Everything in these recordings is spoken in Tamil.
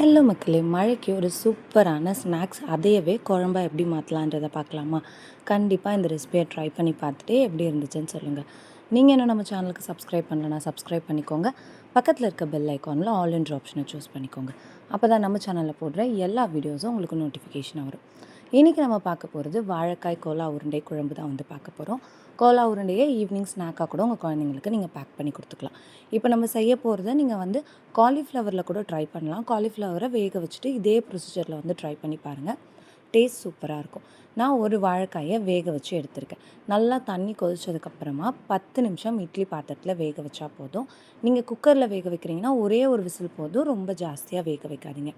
ஹலோ மக்களே மழைக்கு ஒரு சூப்பரான ஸ்நாக்ஸ் அதையவே குழம்பா எப்படி மாற்றலான்றதை பார்க்கலாமா? கண்டிப்பாக இந்த ரெசிபியை ட்ரை பண்ணி பார்த்துட்டு எப்படி இருந்துச்சுன்னு சொல்லுங்கள் நீங்கள் இன்னும் நம்ம சேனலுக்கு சப்ஸ்கிரைப் பண்ணலன்னா சப்ஸ்கிரைப் பண்ணிக்கோங்க. பக்கத்தில் இருக்க பெல் ஐக்கானில் ஆல் இன்ட்ரு ஆப்ஷனை சூஸ் பண்ணிக்கோங்க. அப்போ தான் நம்ம சேனலில் போடுற எல்லா வீடியோஸும் உங்களுக்கு நோட்டிஃபிகேஷன் வரும். இன்றைக்கி நம்ம பார்க்க போகிறது வாழைக்காய் கோலா உருண்டை குழம்பு தான் வந்து பார்க்க போகிறோம் கோலா உருண்டையை ஈவினிங் ஸ்நாக்காக கூட உங்கள் குழந்தைங்களுக்கு நீங்கள் பேக் பண்ணி கொடுத்துக்கலாம். இப்போ நம்ம செய்ய போகிறத நீங்கள் வந்து காலிஃப்ளவரில் கூட ட்ரை பண்ணலாம். காலிஃப்ளவரை வேக வச்சுட்டு இதே ப்ரொசீஜரில் வந்து ட்ரை பண்ணி பாருங்கள் டேஸ்ட் சூப்பராக இருக்கும். நான் ஒரு வாழைக்காயை வேக வச்சு எடுத்திருக்கேன். நல்லா தண்ணி கொதிச்சதுக்கப்புறமா பத்து நிமிஷம் இட்லி பாத்திரத்தில் வேக வச்சா போதும். நீங்கள் குக்கரில் வேக வைக்கிறீங்கன்னா ஒரே ஒரு விசில் போதும். ரொம்ப ஜாஸ்தியாக வேக வைக்காதீங்க.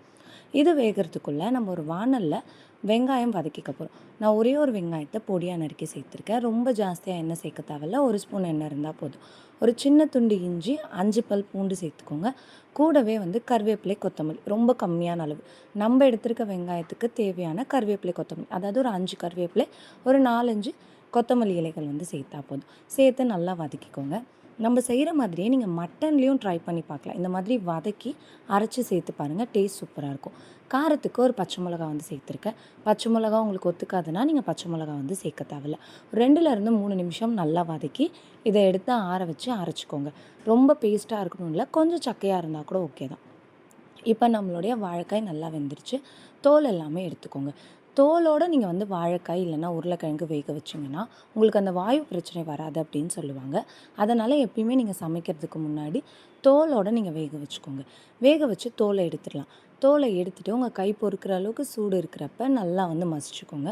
இது வேகிறதுக்குள்ளே நம்ம ஒரு வானலில் வெங்காயம் வதக்கிக்க போகிறோம் நான் ஒரே ஒரு வெங்காயத்தை பொடியாக நறுக்கி சேர்த்துருக்கேன். ரொம்ப ஜாஸ்தியாக எண்ணெய் சேர்க்க தேவையில்ல. ஒரு ஸ்பூன் எண்ணெய் இருந்தால் போதும். ஒரு சின்ன துண்டு இஞ்சி அஞ்சு பல் பூண்டு சேர்த்துக்கோங்க. கூடவே வந்து கருவேப்பிலை கொத்தமல்லி. ரொம்ப கம்மியான அளவு. நம்ம எடுத்திருக்க வெங்காயத்துக்கு தேவையான கருவேப்பிலை கொத்தமல்லி. அதாவது ஒரு அஞ்சு கருவேப்பிலை ஒரு நாலஞ்சு கொத்தமல்லி இலைகள் வந்து சேர்த்தா போதும். சேர்த்து நல்லா வதக்கிக்கோங்க. நம்ம செய்கிற மாதிரியே நீங்கள் மட்டன்லேயும் ட்ரை பண்ணி பார்க்கலாம் இந்த மாதிரி வதக்கி அரைச்சி சேர்த்து பாருங்கள் டேஸ்ட் சூப்பராக இருக்கும். காரத்துக்கு ஒரு பச்சை மிளகா வந்து சேர்த்துருக்கேன். பச்சை மிளகா உங்களுக்கு ஒத்துக்காதுன்னா நீங்கள் பச்சை மிளகா வந்து சேர்க்க தேவையில்ல. ரெண்டுலேருந்து மூணு நிமிஷம் நல்லா வதக்கி இதை எடுத்து ஆற வச்சு அரைச்சிக்கோங்க. ரொம்ப பேஸ்ட்டாக இருக்கணும் இல்லை கொஞ்சம் சக்கையாக இருந்தால் கூட ஓகே தான். இப்போ நம்மளுடைய வாழைக்காய் நல்லா வெந்துருச்சு. தோல் எல்லாமே எடுத்துக்கோங்க. தோலோடு நீங்கள் வந்து வாழைக்காய் இல்லைன்னா உருளைக்கிழங்கு வேக வச்சிங்கன்னா உங்களுக்கு அந்த வாயு பிரச்சனை வராது அப்படின்னு சொல்லுவாங்க. அதனால் எப்பயுமே நீங்கள் சமைக்கிறதுக்கு முன்னாடி தோலோடு நீங்கள் வேக வச்சுக்கோங்க. வேக வச்சு தோலை எடுத்துடலாம். தோலை எடுத்துகிட்டு உங்கள் கை பொறுக்கிற அளவுக்கு சூடு இருக்கிறப்ப நல்லா வந்து மசிச்சுக்கோங்க.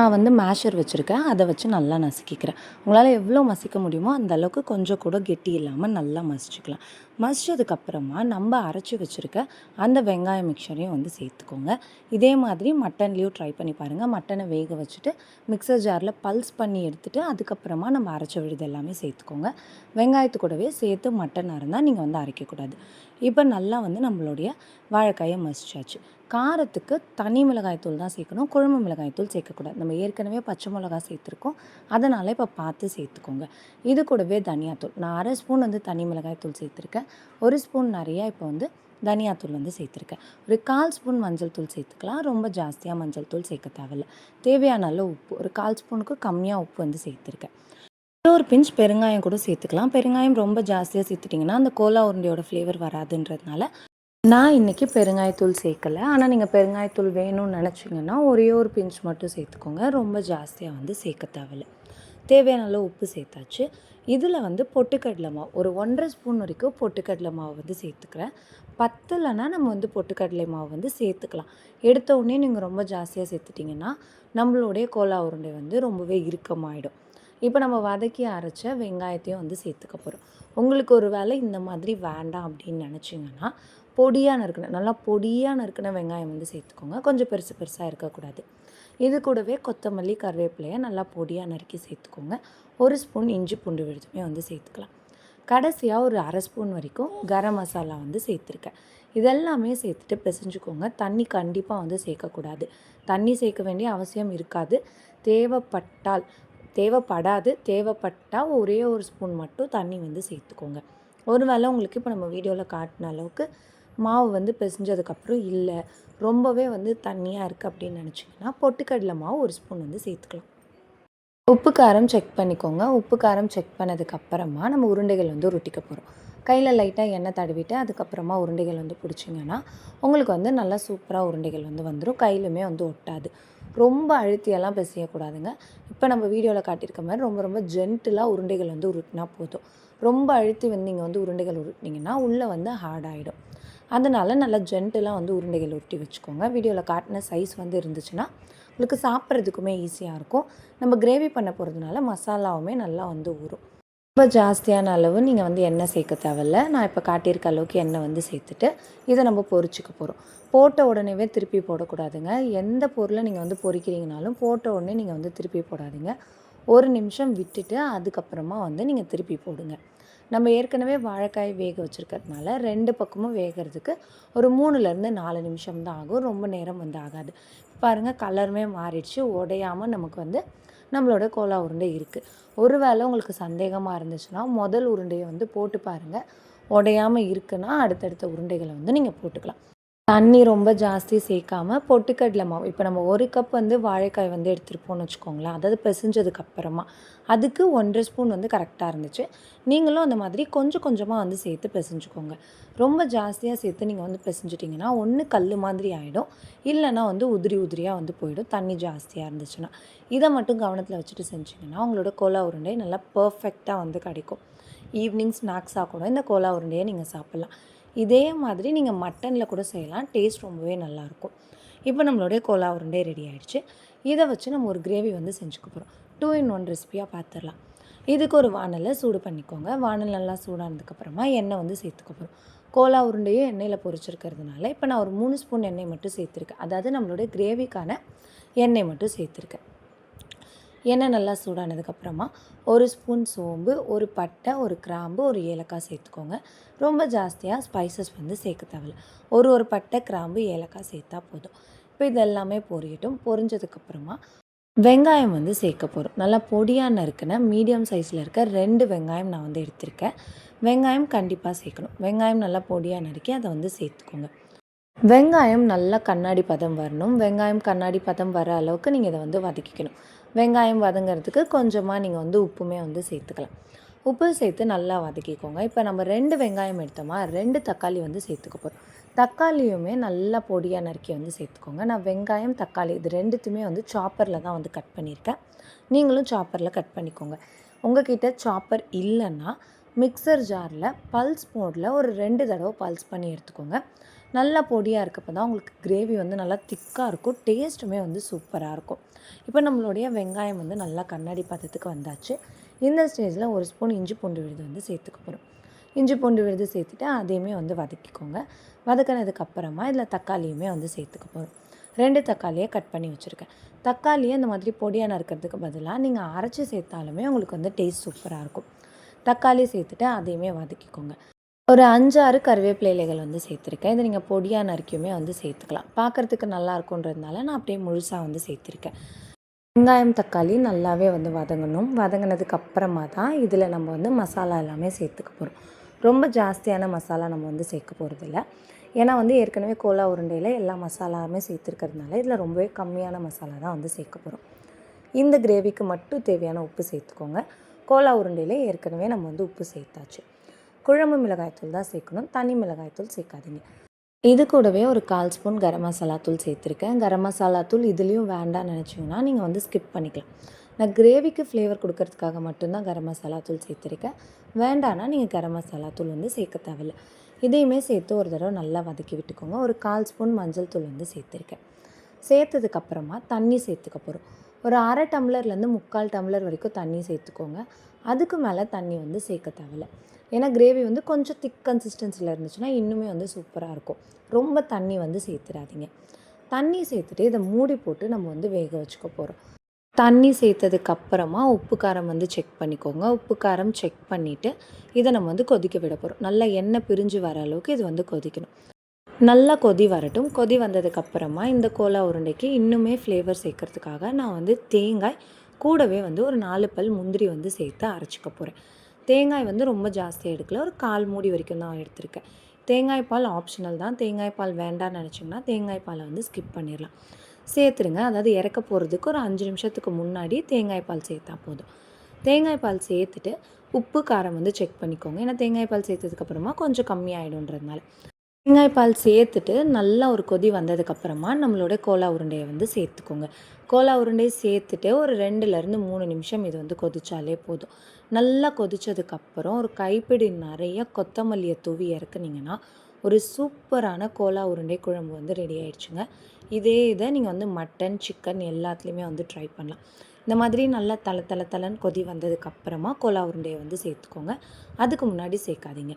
நான் வந்து மேஷர் வச்சுருக்கேன். அதை வச்சு நல்லா நசுக்கிக்கிறேன். உங்களால் எவ்வளோ மசிக்க முடியுமோ அந்த அளவுக்கு கொஞ்சம் கூட கெட்டி இல்லாமல் நல்லா மசிச்சுக்கலாம். மசிச்சதுக்கப்புறமா நம்ம அரைச்சி வச்சுருக்க அந்த வெங்காய மிக்சரையும் வந்து சேர்த்துக்கோங்க. இதே மாதிரி மட்டன்லேயும் ட்ரை பண்ணி பாருங்கள் மட்டனை வேக வச்சுட்டு மிக்சர் ஜாரில் பல்ஸ் பண்ணி எடுத்துகிட்டு அதுக்கப்புறமா நம்ம அரைச்ச விழுது எல்லாமே சேர்த்துக்கோங்க. வெங்காயத்து கூடவே சேர்த்து மட்டன் இருந்தால் நீங்கள் வந்து அரைக்கக்கூடாது. இப்போ நல்லா வந்து நம்மளுடைய வாழைக்காயை மசிச்சாச்சு. காரத்துக்கு தனி மிளகாய்த்தூள் தான் சேர்க்கணும். குழம்பு மிளகாய்த்தூள் சேர்க்கக்கூடாது. நம்ம ஏற்கனவே பச்சை மிளகாய் சேர்த்துருக்கோம். அதனால் இப்போ பார்த்து சேர்த்துக்கோங்க. இது கூடவே தனியாத்தூள். நான் அரை ஸ்பூன் வந்து தனி மிளகாய்த்தூள் சேர்த்துருக்கேன். ஒரு ஸ்பூன் நிறையா இப்போ வந்து தனியாத்தூள் வந்து சேர்த்துருக்கேன். ஒரு கால் ஸ்பூன் மஞ்சள் தூள் சேர்த்துக்கலாம். ரொம்ப ஜாஸ்தியாக மஞ்சள் தூள் சேர்க்க தேவையில்ல. தேவையான அளவு உப்பு. ஒரு கால் ஸ்பூனுக்கு கம்மியாக உப்பு வந்து சேர்த்துருக்கேன். ஒரு பிஞ்ச் பெருங்காயம் கூட சேர்த்துக்கலாம். பெருங்காயம் ரொம்ப ஜாஸ்தியாக சேர்த்துட்டிங்கன்னா அந்த கோலா உருண்டையோட ஃப்ளேவர் வராதுன்றதுனால நான் இன்றைக்கி பெருங்காயத்தூள் சேர்க்கலை. ஆனால் நீங்கள் பெருங்காயத்தூள் வேணும்னு நினச்சிங்கன்னா ஒரே ஒரு பிஞ்ச் மட்டும் சேர்த்துக்கோங்க. ரொம்ப ஜாஸ்தியாக வந்து சேர்க்க தேவையில்ல. தேவையான அளவு உப்பு சேர்த்தாச்சு. இதில் வந்து பொட்டுக்கடலை மாவு ஒரு ஒன்றரை ஸ்பூன் வரைக்கும் பொட்டுக்கடலை மாவு வந்து சேர்த்துக்கிறேன். பத்துலனா நம்ம வந்து பொட்டுக்கடலை மாவு வந்து சேர்த்துக்கலாம். எடுத்த உடனே நீங்கள் ரொம்ப ஜாஸ்தியாக சேர்த்துட்டிங்கன்னா நம்மளுடைய கோலா உருண்டை வந்து ரொம்பவே இறுக்கமாயிடும். இப்போ நம்ம வதக்கி அரைச்ச வெங்காயத்தையும் வந்து சேர்த்துக்க போகிறோம் உங்களுக்கு ஒரு வேளை இந்த மாதிரி வேண்டாம் அப்படின்னு நினச்சிங்கன்னா பொடியாக நறுக்கின நல்லா பொடியாக நறுக்கின வெங்காயம் வந்து சேர்த்துக்கோங்க. கொஞ்சம் பெருசு பெருசாக இருக்கக்கூடாது. இது கூடவே கொத்தமல்லி கருவேப்பிலையை நல்லா பொடியாக நறுக்கி சேர்த்துக்கோங்க. ஒரு ஸ்பூன் இஞ்சி பூண்டு விழுதுமே வந்து சேர்த்துக்கலாம். கடைசியாக ஒரு அரை ஸ்பூன் வரைக்கும் கரம் மசாலா வந்து சேர்த்துருக்கேன். இதெல்லாமே சேர்த்துட்டு பிசைஞ்சுக்கோங்க. தண்ணி கண்டிப்பாக வந்து சேர்க்கக்கூடாது. தண்ணி சேர்க்க வேண்டிய அவசியம் இருக்காது. தேவைப்பட்டால் தேவைப்படாது தேவைப்பட்டால் ஒரே ஒரு ஸ்பூன் மட்டும் தண்ணி வந்து சேர்த்துக்கோங்க. ஒரு வேளை உங்களுக்கு இப்போ நம்ம வீடியோவில் காட்டின அளவுக்கு மாவு வந்து பிசைஞ்சதுக்கப்புறம் இல்லை. ரொம்பவே வந்து தண்ணியாக இருக்குது அப்படின்னு நினச்சிங்கன்னா பொட்டுக்கடலை மாவு ஒரு ஸ்பூன் வந்து சேர்த்துக்கலாம். உப்பு காரம் செக் பண்ணிக்கோங்க. உப்பு காரம் செக் பண்ணதுக்கப்புறமா நம்ம உருண்டைகள் வந்து உருட்டிக்க போகிறோம் கையில் லைட்டாக எண்ணெய் தடவிட்டு அதுக்கப்புறமா உருண்டைகள் வந்து பிடிச்சிங்கன்னா உங்களுக்கு வந்து நல்லா சூப்பராக உருண்டைகள் வந்து வந்துடும் கையிலுமே வந்து ஒட்டாது. ரொம்ப அழுத்தியெல்லாம் பிசையக்கூடாதுங்க. இப்போ நம்ம வீடியோவில் காட்டியிருக்க மாதிரி ரொம்ப ரொம்ப ஜென்டிலாக உருண்டைகள் வந்து உருட்டினா போதும். ரொம்ப அழுத்தி வந்து நீங்கள் வந்து உருண்டைகள் உருட்டினீங்கன்னா உள்ளே வந்து ஹார்ட் ஆகிடும் அதனால் நல்லா ஜென்டிலாக வந்து உருண்டைகள் உருட்டி வச்சுக்கோங்க. வீடியோவில் காட்டின சைஸ் வந்து இருந்துச்சுன்னா உங்களுக்கு சாப்பிட்றதுக்குமே ஈஸியாக இருக்கும். நம்ம கிரேவி பண்ண போகிறதுனால மசாலாவுமே நல்லா வந்து ஊறும். ரொம்ப ஜாஸ்தியான அளவு நீங்கள் வந்து எண்ணெய் சேர்க்க தேவையில்ல. நான் இப்போ காட்டியிருக்க அளவுக்கு எண்ணெய் வந்து சேர்த்துட்டு இதை நம்ம பொரிச்சிக்க போகிறோம் போட்ட உடனேவே திருப்பி போடக்கூடாதுங்க. எந்த பொருளை நீங்கள் வந்து பொறிக்கிறீங்கனாலும் போட்ட உடனே நீங்கள் வந்து திருப்பி போடாதீங்க. ஒரு நிமிஷம் விட்டுட்டு அதுக்கப்புறமா வந்து நீங்கள் திருப்பி போடுங்க. நம்ம ஏற்கனவே வாழைக்காய் வேக வச்சுருக்கிறதுனால ரெண்டு பக்கமும் வேகிறதுக்கு ஒரு மூணுலேருந்து நாலு நிமிஷம் தான் ஆகும். ரொம்ப நேரம் வந்து ஆகாது. பாருங்கள் கலருமே மாறிடுச்சு. உடையாமல் நமக்கு வந்து நம்மளோட கோலா உருண்டை இருக்குது ஒரு வேளை உங்களுக்கு சந்தேகமாக இருந்துச்சுன்னா முதல் உருண்டையை வந்து போட்டு பாருங்கள் உடையாமல் இருக்குன்னா அடுத்தடுத்த உருண்டைகளை வந்து நீங்கள் போட்டுக்கலாம். தண்ணி ரொம்ப ஜாஸ்தி சேர்க்காம பொட்டுக்கடலை மாவு. இப்போ நம்ம ஒரு கப் வந்து வாழைக்காய் வந்து எடுத்துருப்போம்னு வச்சுக்கோங்களேன். அதாவது பிசைஞ்சதுக்கு அப்புறமா. அதுக்கு ஒன்றரை ஸ்பூன் வந்து கரெக்டாக இருந்துச்சு. நீங்களும் அந்த மாதிரி கொஞ்சம் கொஞ்சமாக வந்து சேர்த்து பிசைஞ்சுக்கோங்க. ரொம்ப ஜாஸ்தியாக சேர்த்து நீங்கள் வந்து பிசைஞ்சிட்டிங்கன்னா ஒன்று கல் மாதிரி ஆகிடும் இல்லைன்னா வந்து உதிரி உதிரியாக வந்து போயிடும். தண்ணி ஜாஸ்தியாக இருந்துச்சுன்னா. இதை மட்டும் கவனத்தில் வச்சுட்டு செஞ்சிங்கன்னா உங்களோட கோலா உருண்டை நல்லா பர்ஃபெக்டாக வந்து கிடைக்கும். ஈவினிங் ஸ்நாக்ஸாக கூட இந்த கோலா உருண்டையை நீங்கள் சாப்பிட்லாம். இதே மாதிரி நீங்கள் மட்டனில் கூட செய்யலாம். டேஸ்ட் ரொம்பவே நல்லாயிருக்கும் இப்போ நம்மளுடைய கோலா உருண்டை ரெடி ஆகிடுச்சு இதை வச்சு நம்ம ஒரு கிரேவி வந்து செஞ்சுக்க போகிறோம் டூ இன் ஒன் ரெசிபியாக பார்த்துடலாம் இதுக்கு ஒரு வானலை சூடு பண்ணிக்கோங்க. வானல் நல்லா சூடானதுக்கப்புறமா எண்ணெய் வந்து சேர்த்துக்க போகிறோம் கோலா உருண்டையும் எண்ணெயில் பொரிச்சிருக்கிறதுனால இப்போ நான் ஒரு மூணு ஸ்பூன் எண்ணெய் மட்டும் சேர்த்துருக்கேன். அதாவது நம்மளுடைய கிரேவிக்கான எண்ணெய் மட்டும் சேர்த்துருக்கேன். எண்ணெய் நல்லா சூடானதுக்கப்புறமா ஒரு ஸ்பூன் சோம்பு ஒரு பட்டை ஒரு கிராம்பு ஒரு ஏலக்காய் சேர்த்துக்கோங்க. ரொம்ப ஜாஸ்தியாக ஸ்பைசஸ் வந்து சேர்க்க தேவையில்ல. ஒரு ஒரு பட்டை கிராம்பு ஏலக்காய் சேர்த்தா போதும். இப்போ இதெல்லாமே பொரியட்டும். பொரிஞ்சதுக்கப்புறமா வெங்காயம் வந்து சேர்க்க போகிறோம் நல்லா பொடியாக நறுக்கின மீடியம் சைஸில் இருக்க ரெண்டு வெங்காயம் நான் வந்து எடுத்திருக்கேன். வெங்காயம் கண்டிப்பாக சேர்க்கணும். வெங்காயம் நல்லா பொடியாக நறுக்கி அதை வந்து சேர்த்துக்கோங்க. வெங்காயம் நல்லா கண்ணாடி பதம் வரணும். வெங்காயம் கண்ணாடி பதம் வர அளவுக்கு நீங்கள் இதை வந்து வதக்கிக்கணும். வெங்காயம் வதங்கிறதுக்கு கொஞ்சமாக நீங்கள் வந்து உப்புமே வந்து சேர்த்துக்கலாம். உப்பு சேர்த்து நல்லா வதக்கிக்கோங்க. இப்போ நம்ம ரெண்டு வெங்காயம் எடுத்தோமா ரெண்டு தக்காளி வந்து சேர்த்துக்க போகிறோம் தக்காளியுமே நல்லா பொடியாக நறுக்கி வந்து சேர்த்துக்கோங்க. நான் வெங்காயம் தக்காளி இது ரெண்டுத்துமே வந்து சாப்பரில் தான் வந்து கட் பண்ணியிருக்கேன். நீங்களும் சாப்பரில் கட் பண்ணிக்கோங்க. உங்ககிட்ட சாப்பர் இல்லைன்னா மிக்சர் ஜாரில் பல்ஸ் மோடில் ஒரு ரெண்டு தடவை பல்ஸ் பண்ணி எடுத்துக்கோங்க. நல்லா பொடியாக இருக்கப்போ தான் உங்களுக்கு கிரேவி வந்து நல்லா திக்காக இருக்கும். டேஸ்ட்டுமே வந்து சூப்பராக இருக்கும். இப்போ நம்மளுடைய வெங்காயம் வந்து நல்லா கண்ணாடி பதத்துக்கு வந்தாச்சு. இந்த ஸ்டேஜில் ஒரு ஸ்பூன் இஞ்சி பூண்டு விழுது வந்து சேர்த்துக்க போகிறோம் இஞ்சி பூண்டு விழுது சேர்த்துட்டு அதையுமே வந்து வதக்கிக்கோங்க. வதக்கினதுக்கப்புறமா இதில் தக்காளியுமே வந்து சேர்த்துக்க போகிறோம் ரெண்டு தக்காளியை கட் பண்ணி வச்சுருக்கேன். தக்காளியை இந்த மாதிரி பொடியாக நறுக்கிறதுக்கு பதிலாக நீங்கள் அரைச்சி சேர்த்தாலுமே உங்களுக்கு வந்து டேஸ்ட் சூப்பராக இருக்கும். தக்காளி சேர்த்துட்டு அதையுமே வதக்கிக்கோங்க. ஒரு அஞ்சாறு கருவேப்பிலை இலைகள் வந்து சேர்த்துருக்கேன். இதை நீங்கள் பொடியாக நறுக்கியுமே வந்து சேர்த்துக்கலாம். பார்க்குறதுக்கு நல்லா இருக்குன்றதுனால நான் அப்படியே முழுசாக வந்து சேர்த்துருக்கேன். வெங்காயம் தக்காளி நல்லாவே வந்து வதங்கணும். வதங்கினதுக்கு அப்புறமா தான் இதில் நம்ம வந்து மசாலா எல்லாமே சேர்த்துக்க போகிறோம் ரொம்ப ஜாஸ்தியான மசாலா நம்ம வந்து சேர்க்க போகிறதில்ல ஏன்னா வந்து ஏற்கனவே கோலா உருண்டையில் எல்லா மசாலாவுமே சேர்த்துருக்கிறதுனால இதில் ரொம்பவே கம்மியான மசாலா தான் வந்து சேர்க்க போகிறோம் இந்த கிரேவிக்கு மட்டும் தேவையான உப்பு சேர்த்துக்கோங்க. கோலா உருண்டையில் ஏற்கனவே நம்ம வந்து உப்பு சேர்த்தாச்சு. குழம்பு மிளகாய்த்தூள் தான் சேர்க்கணும். தனி மிளகாய்த்தூள் சேர்க்காதீங்க. இது கூடவே ஒரு கால் ஸ்பூன் கரம் மசாலா தூள் சேர்த்துருக்கேன். கரம் மசாலா தூள் இதுலேயும் வேண்டாம்னு நினச்சிங்கன்னா நீங்கள் வந்து ஸ்கிப் பண்ணிக்கலாம். நான் கிரேவிக்கு ஃப்ளேவர் கொடுக்கறதுக்காக மட்டும்தான் கரம் மசாலா தூள் சேர்த்துருக்கேன். வேண்டான்னா நீங்கள் கரம் மசாலா தூள் வந்து சேர்க்க தேவையில்ல. இதையுமே சேர்த்து ஒரு தடவை நல்லா வதக்கி விட்டுக்கோங்க. ஒரு கால் ஸ்பூன் மஞ்சள் தூள் வந்து சேர்த்துருக்கேன். சேர்த்ததுக்கப்புறமா தண்ணி சேர்த்துக்க போகிறோம் ஒரு அரை டம்ளர்லேருந்து முக்கால் டம்ளர் வரைக்கும் தண்ணி சேர்த்துக்கோங்க. அதுக்கு மேலே தண்ணி வந்து சேர்க்க தேவையில்ல. ஏன்னா கிரேவி வந்து கொஞ்சம் திக் கன்சிஸ்டன்சியில் இருந்துச்சுன்னா இன்னுமே வந்து சூப்பராக இருக்கும். ரொம்ப தண்ணி வந்து சேர்த்துடாதீங்க. தண்ணி சேர்த்துட்டு இதை மூடி போட்டு நம்ம வந்து வேக வச்சுக்க போகிறோம் தண்ணி சேர்த்ததுக்கு அப்புறமா உப்பு காரம் வந்து செக் பண்ணிக்கோங்க. உப்பு காரம் செக் பண்ணிவிட்டு இதை நம்ம வந்து கொதிக்க விட போகிறோம் நல்லா எண்ணெய் பிரிஞ்சு வர அளவுக்கு இது வந்து கொதிக்கணும். நல்லா கொதி வரட்டும். கொதி வந்ததுக்கப்புறமா இந்த கோலா உருண்டைக்கு இன்னுமே ஃப்ளேவர் சேர்க்கறதுக்காக நான் வந்து தேங்காய் கூடவே வந்து ஒரு நாலு பல் முந்திரி வந்து சேர்த்து அரைச்சிக்க போகிறேன் தேங்காய் வந்து ரொம்ப ஜாஸ்தியாக எடுக்கல. ஒரு கால் மூடி வரைக்கும் தான் எடுத்திருக்கேன். தேங்காய் பால் ஆப்ஷனல் தான். தேங்காய் பால் வேண்டாம்னு நினச்சிங்கன்னா தேங்காய் பாலை வந்து ஸ்கிப் பண்ணிடலாம் சேர்த்துருங்க. அதாவது இறக்க போகிறதுக்கு ஒரு அஞ்சு நிமிஷத்துக்கு முன்னாடி தேங்காய் பால் சேர்த்தா போதும். தேங்காய் பால் சேர்த்துட்டு உப்பு காரம் வந்து செக் பண்ணிக்கோங்க. ஏன்னா தேங்காய் பால் சேர்த்ததுக்கப்புறமா கொஞ்சம் கம்மியாயிடும்ன்றதுனால. தேங்காய் பால் சேர்த்துட்டு நல்லா ஒரு கொதி வந்ததுக்கப்புறமா நம்மளோட கோலா உருண்டையை வந்து சேர்த்துக்கோங்க. கோலா உருண்டையை சேர்த்துட்டு ஒரு ரெண்டுலேருந்து மூணு நிமிஷம் இது வந்து கொதிச்சாலே போதும். நல்லா கொதித்ததுக்கப்புறம் ஒரு கைப்பிடி நிறைய கொத்தமல்லியை தூவி இறக்குனீங்கன்னா ஒரு சூப்பரான கோலா உருண்டை குழம்பு வந்து ரெடி ஆயிடுச்சுங்க. இதே இதை நீங்கள் வந்து மட்டன் சிக்கன் எல்லாத்துலேயுமே வந்து ட்ரை பண்ணலாம். இந்த மாதிரி நல்லா தலை தலை தலைன்னு கொதி வந்ததுக்கப்புறமா கோலா உருண்டையை வந்து சேர்த்துக்கோங்க. அதுக்கு முன்னாடி சேர்க்காதீங்க.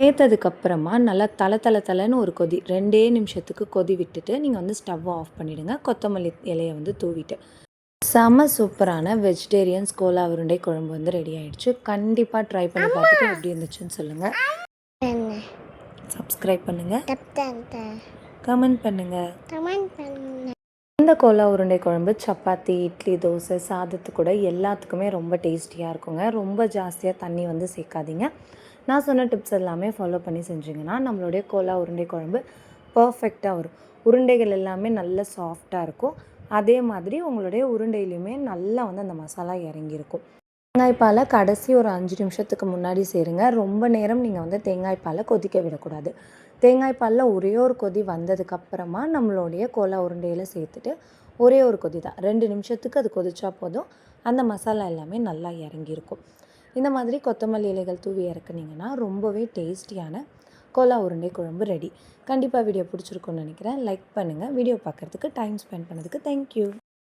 சேர்த்ததுக்கப்புறமா நல்லா தலை தலை தலைன்னு ஒரு கொதி ரெண்டே நிமிஷத்துக்கு கொதி விட்டுட்டு நீங்கள் வந்து ஸ்டவ்வை ஆஃப் பண்ணிவிடுங்க கொத்தமல்லி இலையை வந்து தூவிட்டு. செம சூப்பரான வெஜிடேரியன் கோலா உருண்டை குழம்பு வந்து ரெடி ஆயிடுச்சு. கண்டிப்பாக ட்ரை பண்ணி பார்த்துட்டு எப்படி இருந்துச்சுன்னு சொல்லுங்கள் சப்ஸ்கிரைப் பண்ணுங்கள் கமெண்ட் பண்ணுங்கள் இந்த கோலா உருண்டை குழம்பு சப்பாத்தி இட்லி தோசை சாதத்து கூட எல்லாத்துக்குமே ரொம்ப டேஸ்டியாக இருக்குங்க. ரொம்ப ஜாஸ்தியாக தண்ணி வந்து சேர்க்காதீங்க. நான் சொன்ன டிப்ஸ் எல்லாமே ஃபாலோ பண்ணி செஞ்சிங்கன்னா நம்மளுடைய கோலா உருண்டை குழம்பு பர்ஃபெக்டாக வரும். உருண்டைகள் எல்லாமே நல்ல சாஃப்டாக இருக்கும். அதே மாதிரி உங்களுடைய உருண்டையிலையுமே நல்லா வந்து அந்த மசாலா இறங்கியிருக்கும். தேங்காய் பாலை கடைசி ஒரு அஞ்சு நிமிஷத்துக்கு முன்னாடி சேருங்க. ரொம்ப நேரம் நீங்கள் வந்து தேங்காய் பாலை கொதிக்க விடக்கூடாது. தேங்காய் பாலில் ஒரே ஒரு கொதி வந்ததுக்கப்புறமா நம்மளுடைய கோலா உருண்டையில் சேர்த்துட்டு ஒரே ஒரு கொதி தான். ரெண்டு நிமிஷத்துக்கு அது கொதிச்சா போதும். அந்த மசாலா எல்லாமே நல்லா இறங்கியிருக்கும். இந்த மாதிரி கொத்தமல்லி இலைகள் தூவி இறக்குனீங்கன்னா ரொம்பவே டேஸ்டியான கோலா உருண்டை குழம்பு ரெடி. கண்டிப்பாக வீடியோ பிடிச்சிருக்குன்னு நினைக்கிறேன். லைக் பண்ணுங்கள் வீடியோ பார்க்குறதுக்கு டைம் ஸ்பெண்ட் பண்ணதுக்கு தேங்க்யூ